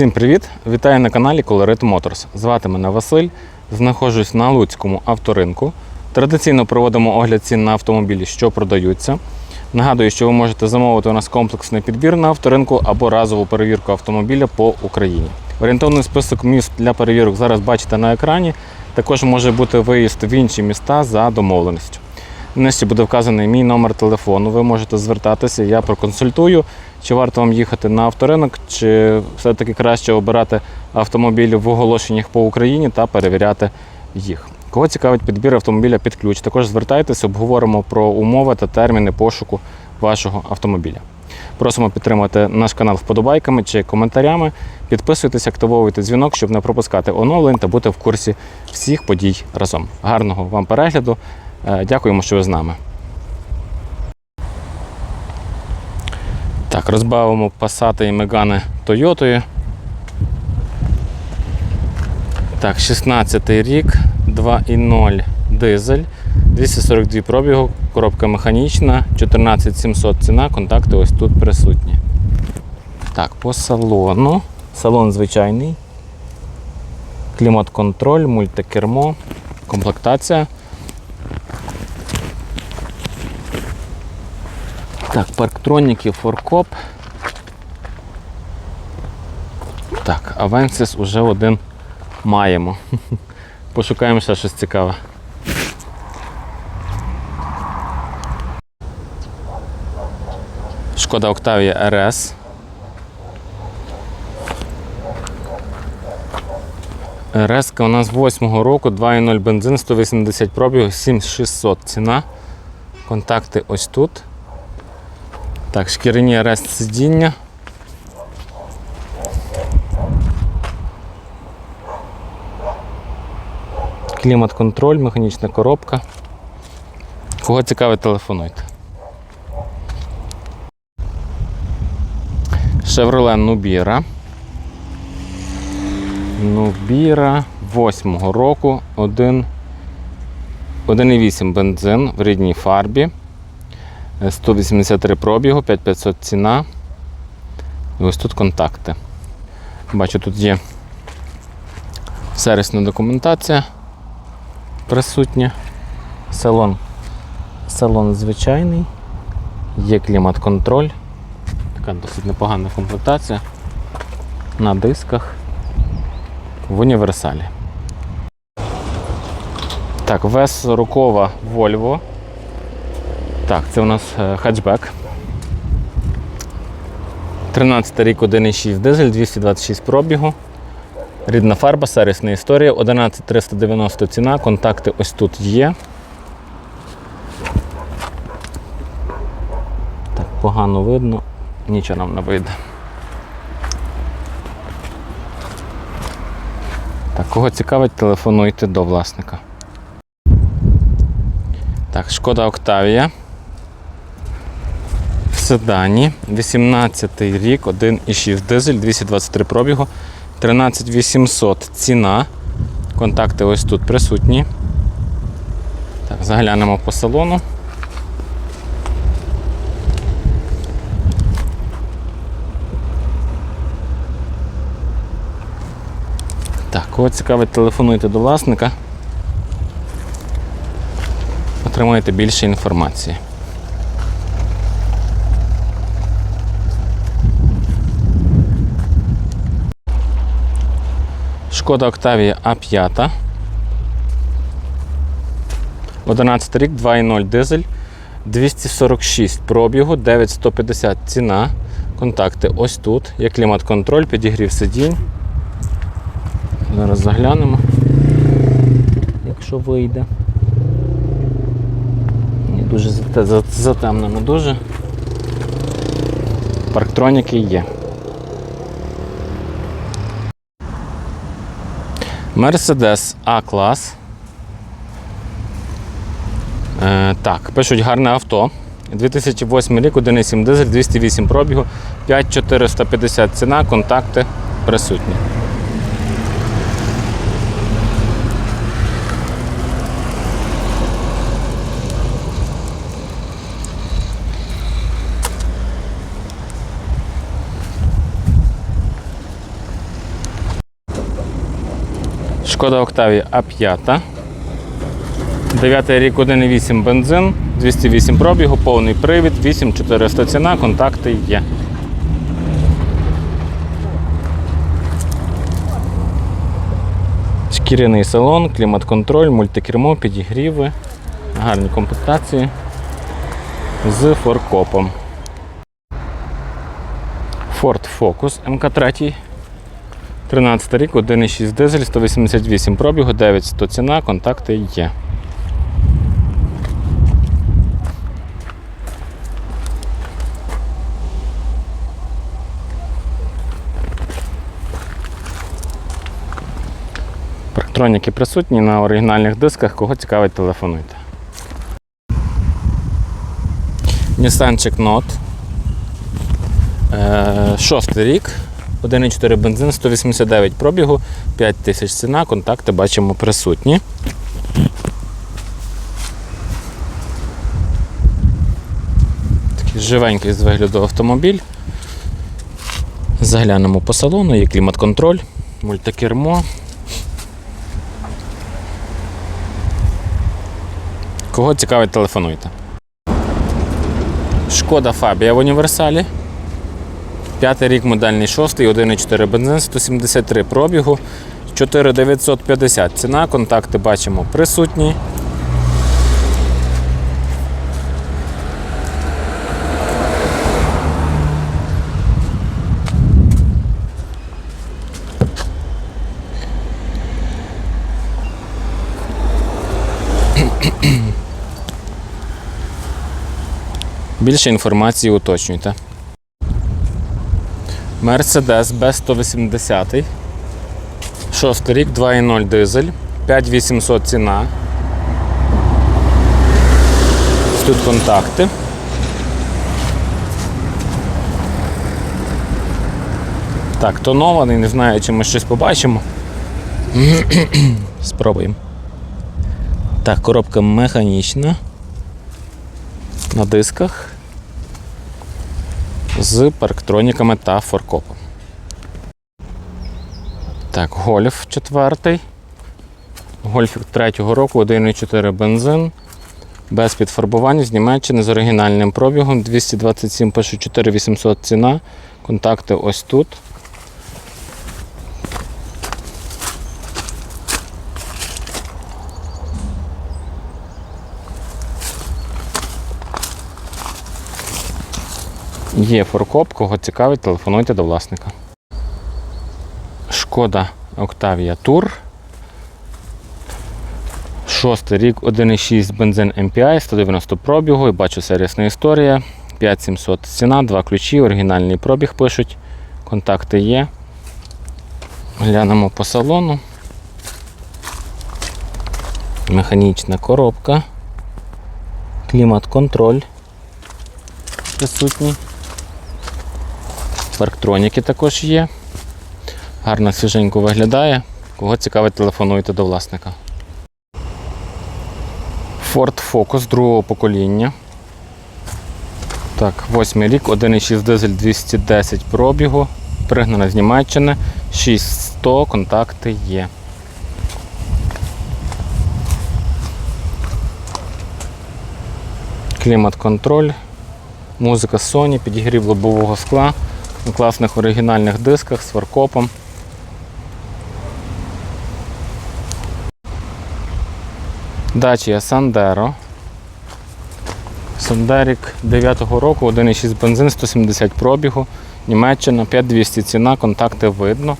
Всім привіт! Вітаю на каналі Colorit Motors. Звати мене Василь. Знаходжусь на Луцькому авторинку. Традиційно проводимо огляд цін на автомобілі, що продаються. Нагадую, що ви можете замовити у нас комплексний підбір на авторинку або разову перевірку автомобіля по Україні. Орієнтовний список міст для перевірок зараз бачите на екрані. Також може бути виїзд в інші міста за домовленістю. Нижче буде вказаний мій номер телефону. Ви можете звертатися, я проконсультую, чи варто вам їхати на авторинок, чи все-таки краще обирати автомобілі в оголошеннях по Україні та перевіряти їх. Кого цікавить підбір автомобіля під ключ, також звертайтеся, обговоримо про умови та терміни пошуку вашого автомобіля. Просимо підтримати наш канал вподобайками чи коментарями. Підписуйтесь, активовуйте дзвінок, щоб не пропускати оновлень та бути в курсі всіх подій разом. Гарного вам перегляду! Е, Дякуємо, що ви з нами. Так, розбавимо пасати і мегани Тойотою. Так, 16 рік, 2,0 дизель, 242 пробігу, коробка механічна, 14700 ціна, контакти ось тут присутні. Так, по салону. Салон звичайний. Клімат-контроль, мультикермо, комплектація. Так, парктроніки, форкоп. Так, Авенсіс уже один маємо. Пошукаємо ще щось цікаве. Шкода Октавія РС. РС у нас 8-го року, 2,0 бензин, 180 пробігу, 7600 ціна. Контакти ось тут. Так, шкіряні РС сидіння. Клімат-контроль, механічна коробка. Кого цікавить, телефонуйте. Chevrolet Nubira. Nubira 8 року, 1 1,8 бензин в рідній фарбі. 183 пробігу, 5500 ціна. І ось тут контакти. Бачу, тут є сервісна документація присутня. Салон. Салон звичайний, є клімат-контроль. Така досить непогана комплектація. На дисках в універсалі. Так, вес рукова Volvo. Так, це у нас е, хатчбек. 13 рік 1,6 дизель, 226 пробігу. Рідна фарба, сервісна історія, 11390 ціна, контакти ось тут є. Так, погано видно, нічого нам не вийде. Так, кого цікавить, телефонуйте до власника. Так, шкода Октавія. Седані. 18 рік, 1,6 дизель, 223 пробігу, 13800 ціна. Контакти ось тут присутні. Так, заглянемо по салону. Так, кого цікавить, телефонуйте до власника. Отримаєте більше інформації. Шкода Октавія А5. 11 рік, 2,0 дизель, 246 пробігу, 9150 ціна. Контакти ось тут. Є клімат-контроль, підігрів сидінь. Зараз заглянемо, якщо вийде. Ні, дуже зате- за- затемнено дуже. Парктроніки є. Mercedes А-клас. Е, так, пишуть гарне авто. 2008 рік, 1,7 дизель, 208 пробігу, 5450 ціна, контакти присутні. Шкода Октавія А5. 9 рік 1,8 бензин, 208 пробігу, повний привід, 8400 ціна, контакти є. Шкіряний салон, клімат-контроль, мультикермо, підігріви, гарні комплектації з форкопом. Ford Focus МК3. 13 рік, 1,6 дизель, 188 пробігу, 900 ціна, контакти є. Парктроніки присутні на оригінальних дисках, кого цікавить, телефонуйте. Нісанчик Note. Е, Шостий рік. 1,4 бензин, 189 пробігу, 5 тисяч ціна, контакти бачимо присутні. Такий живенький з вигляду автомобіль. Заглянемо по салону, є клімат-контроль, мультикермо. Кого цікавить, телефонуйте. Шкода Фабія в універсалі. П'ятий рік модельний шостий, 1,4 бензин, 173 пробігу, 4950 ціна, контакти бачимо присутні. Більше інформації уточнюйте. Mercedes B180. Шостий рік, 2.0 дизель, 5800 ціна. Тут контакти. Так, тонований, не знаю, чи ми щось побачимо. Спробуємо. Так, коробка механічна. На дисках з парктроніками та форкопом. Так, гольф четвертий. Гольф третього року, 1,4 бензин. Без підфарбування з Німеччини з оригінальним пробігом. 227 пишу 4800 ціна. Контакти ось тут. Є форкоп, кого цікавить, телефонуйте до власника. Шкода Octavia Tour. Шостий рік, 1,6 бензин MPI, 190 пробігу. І бачу сервісна історія. 5700 ціна, два ключі, оригінальний пробіг пишуть. Контакти є. Глянемо по салону. Механічна коробка. Клімат-контроль присутній. Парктроніки також є. Гарно свіженько виглядає. Кого цікавить, телефонуйте до власника. Ford Focus другого покоління. Так, восьмий рік, 1,6 дизель 210 пробігу. Пригнана з Німеччини. 6100, контакти є. Клімат-контроль. Музика Sony, підігрів лобового скла на класних оригінальних дисках з фаркопом. Dacia Sandero. Сандерік 9-го року, 1,6 бензин, 170 пробігу, Німеччина, 5200 ціна, контакти видно.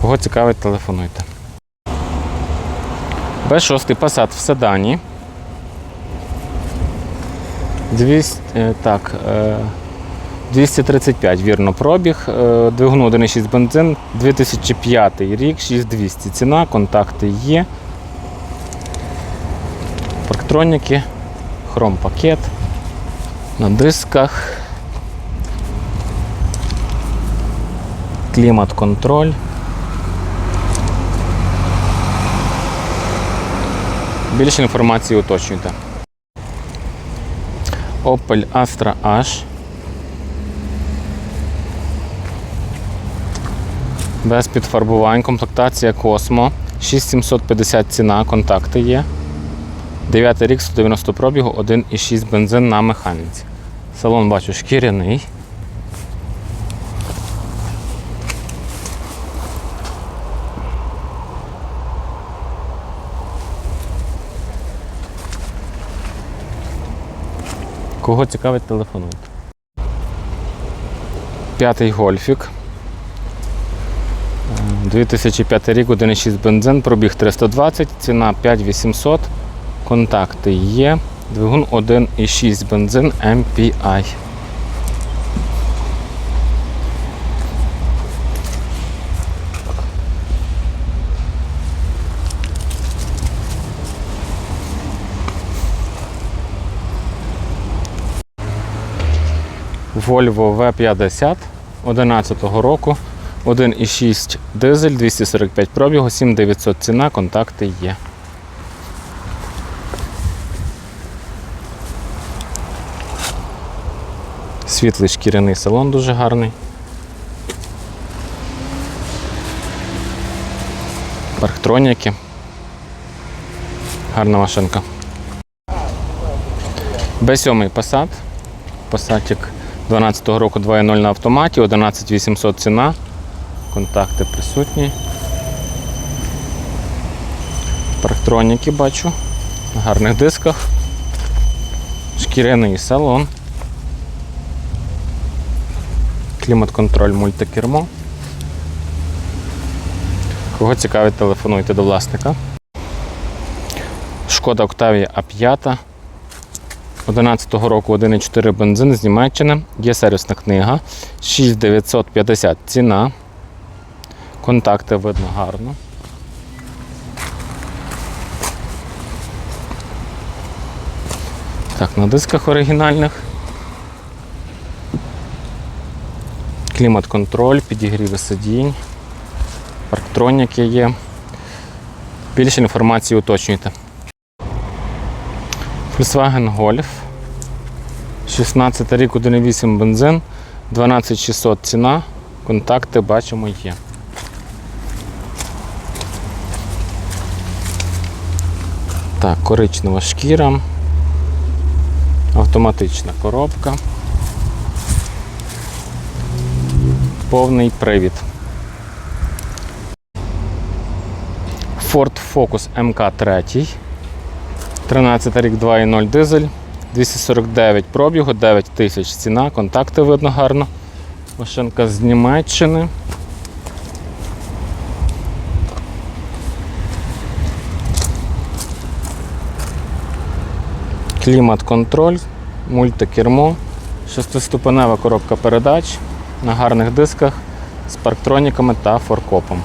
Кого цікавить, телефонуйте. Б6 Passat в седані. 200, е, так, е, 235 вірно пробіг. Е, Двигун 1,6 бензин, 2005 рік, 6200 ціна, контакти є. Парктроніки, хром-пакет на дисках. Клімат-контроль. Більше інформації уточнюйте. Opel Astra H. Без підфарбувань, комплектація Космо. 6750 ціна, контакти є. 9 рік 190 пробігу, 1,6 бензин на механіці. Салон бачу шкіряний. Кого цікавить, телефонуйте. П'ятий гольфік. Е, 2005 рік, 1,6 бензин, пробіг 320, ціна 5800. Контакти є. Двигун 1,6 бензин MPI. Volvo V50 11 року. 1,6 дизель, 245 пробігу, 7900 ціна, контакти є. Світлий шкіряний салон дуже гарний. Парктроніки. Гарна машинка. Б7 Passat. Passatик 12 року 2.0 на автоматі, 11800 ціна. Контакти присутні. Парктроніки бачу. На гарних дисках. Шкіряний салон. Клімат-контроль мультикермо. Кого цікавить, телефонуйте до власника. Шкода Octavia A5. 11 року 1,4 бензин з Німеччини. Є сервісна книга. 6950 ціна. Контакти видно гарно. Так, на дисках оригінальних. Клімат-контроль, підігріви сидінь, парктроніки є. Більше інформації уточнюйте. Volkswagen Golf. 16 рік 1,8 бензин, 12600 ціна. Контакти бачимо є. Так, коричнева шкіра. Автоматична коробка. Повний привід. Ford Focus MK3. 13 рік 2.0 дизель. 249 пробігу, 9 тисяч ціна, контакти видно гарно. Машинка з Німеччини. Клімат-контроль, мультикермо, шестиступенева коробка передач на гарних дисках з парктроніками та форкопом.